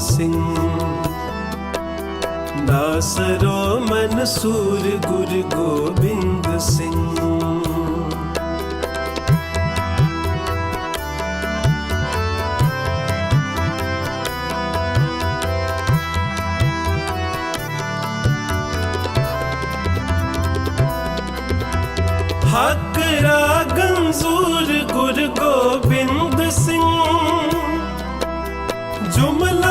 ਸਿੰਘ। ਨਾਸਰੋ ਮਨਸੂਰ ਗੁਰ ਗੋਬਿੰਦ ਸਿੰਘ। ਹੱਕ ਰਾਗੰਜ਼ੂਰ ਗੁਰ ਗੋਬਿੰਦ ਸਿੰਘ। ਜੁਮਲਾ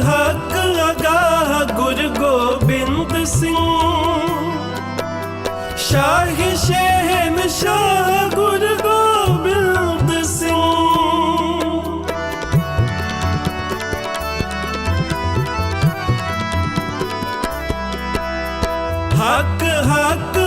ਹੱਕ ਹੱਕ ਅਗਾਹ ਗੁਰ ਗੋਬਿੰਦ ਸਿੰਘ। ਸ਼ਾਹ ਸ਼ਹਿਨ ਸ਼ਾਹ ਗੁਰ ਗੋਬਿੰਦ ਸਿੰਘ। ਹੱਕ ਹੱਕ